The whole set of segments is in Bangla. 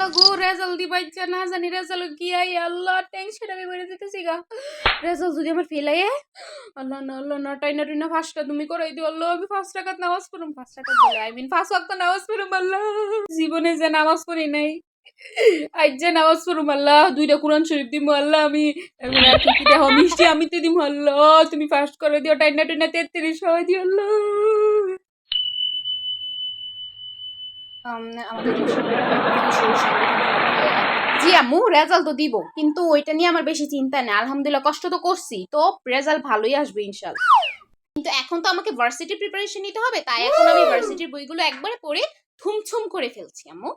আল্লাহ গো রেজাল্ট দি বাচ্চা না জানি রেজাল্ট কি আই আল্লাহ টেনশন আমি বেড়ে দিতেছি গা। রেজাল্ট যদি আমার ফেল আয় আল্লাহ না আল্লাহ না, টাইনা টুইনা ফার্স্টটা তুমি করাই দিও, আল্লাহ, আমি ফার্স্ট টাকাত নামাজ পড়ুম ফার্স্ট টাকাত বলে আই মিন ফার্স্ট ওয়াক্ত নামাজ পড়ুম, আল্লাহ। জীবনে যে নামাজ পড়ি নাই, আজ যে নামাজ পড়ুম, আল্লাহ, দুইটা কোরআন শরীফ দিমু, আল্লাহ, আমি কি কি মিষ্টি আমি তো দিম, আল্লাহ, তুমি ফার্স্ট করে দিও, টাইনা টুইনা তেত্রিশ হয় দিও, আল্লাহ। আমাদের জি আম্মু রেজাল্ট তো দিব কিন্তু ওইটা নিয়ে আমার বেশি চিন্তা নেই। আলহামদুলিল্লাহ কষ্ট তো করছি। তো রেজাল্ট ভালোই আসবে ইনশাল্লাহ। কিন্তু এখন তো আমাকে ভার্সিটি প্রিপারেশন নিতে হবে তাই এখন আমি ভার্সিটির বইগুলো একবারে পড়ে থুমছুম করে ফেলছি আম্মু?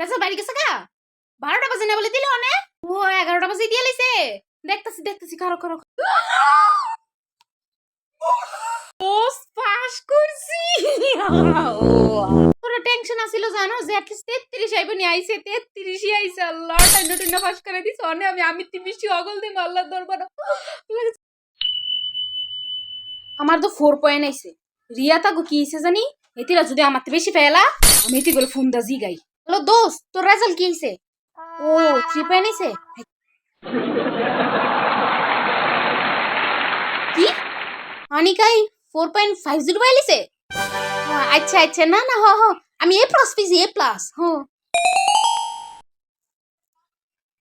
রেজাল্ট বাড়ি গেছে গা? বারোটা বাজে না বলে দিল অনেক? ও এগারোটা বাজে দিয়ে লাইছে। দেখতেছি দেখতেছি কারও কারও পোস্ট পাস করছি তোরা টেনশন আছিল জানো? যে অ্যাটলিস্ট তেত্রিশ আইব নি, আইছে, তেত্রিশই আইছে। আল্লাহ টাইনা টুইনা পাস করে দিছ। অনে আমি আমি তিমিশি অগল দিম, আল্লাহ দরবার। আমার তো ফোর পয়েন্ট আইছে। রিয়া তাগো কি হইছে জানি? এতিরা যদি আমার বেশি ফেলা আমি এটি বলে ফোন দা জিগাই। হ্যালো দোস্ত, তোর রেজাল্ট কি হইছে? ও থ্রি পয়েন্ট আইছে? কি? অনিকাই ফোর পয়েন্ট ফাইভ জিরো পাইলিছে? আচ্ছা আচ্ছা না না, হ হ। আমি এ প্লাস পেয়েছি এ প্লাস হ।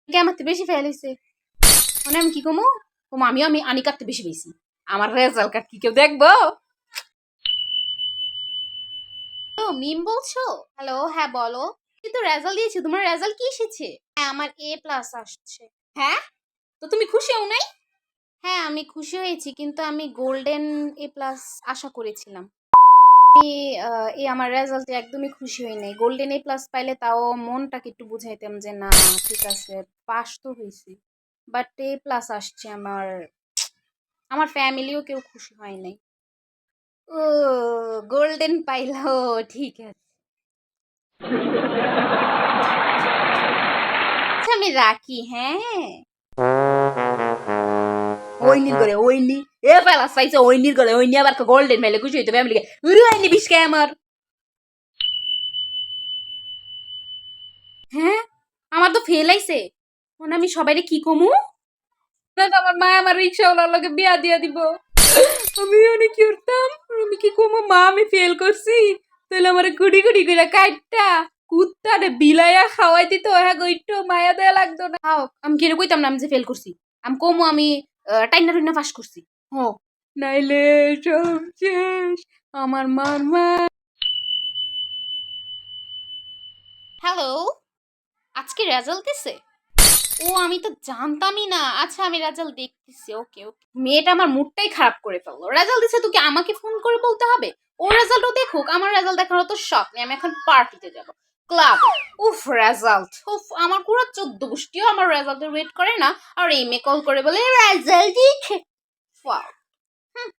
আমার বেশি ফেল হয়েছে মানে আমি কি কমো? কমো, আমিও, আমি আনিকার তো বেশি পেয়েছি আমার রেজাল্ট কার্ড কি কেউ দেখব? মিম বলছো? হ্যালো হ্যাঁ বলো। কিন্তু রেজাল্ট দিয়েছে, তোমার রেজাল্ট কি এসেছে? হ্যাঁ আমার এ প্লাস আসছে। হ্যাঁ? তো তুমি খুশি হও নাই? হ্যাঁ আমি খুশি হয়েছি, কিন্তু আমি গোল্ডেন এ প্লাস আশা করেছিলাম। আমি এই আমার রেজাল্টে একদমই খুশি হই নাই। গোল্ডেন এ প্লাস পাইলে তাও মনটাকে একটু বুঝাইতাম যে, না, ঠিক আছে পাস তো হয়েছি বাট এ প্লাস আসছে আমার আমার ফ্যামিলিও কেউ খুশি হয় নাই। ও গোল্ডেন পাইলো, ঠিক আছে। আচ্ছা আমি রাখি হ্যাঁ। ওইনির করে ওইনি এ আবার গোল্ডেন মেলে খুশি আমার হ্যাঁ আমার তো ফেল আইছে মানে আমি সবাইরে কি কমু না তো আমার মা আমার রিক্সাওয়ালার লগে বিয়া দিয়া দিব আমি অনেক করতাম আমি কি কমু মা আমি ফেল করছি তাহলে আমার কুড়ি কুড়ি করে কাটটা কুত্তা রে বিলাইয়া খাওয়াই দিত হ্যাঁ গইটো মায়া দেয়া লাগতো না আমি কি কইতাম না আমি যে ফেল করছি আমি কমু আমি টাইনা টুইনা পাস করছি হ। নাইলে সব শেষ, আমার মার মা হ্যালো, আজকে রেজাল্ট দিছে? ও, আমি তো জানতামই না। আচ্ছা আমি রেজাল্ট দেখতেছি ওকে ওকে মেয়েটা আমার মুডটাই খারাপ করে ফেলল। রেজাল্ট দিছে তোকে আমাকে ফোন করে বলতে হবে? ও রেজাল্টও দেখুক, আমার রেজাল্ট দেখার তো শখ নেই, আমি এখন পার্টিতে যাব। ক্লাব উফ রেজাল্ট উফ, আমার পুরো চোদ্দ গোষ্ঠীও আমার রেজাল্টের ওয়েট করে না। আর এই মেয়ে কল করে বলে রেজাল্ট 服啊！哼。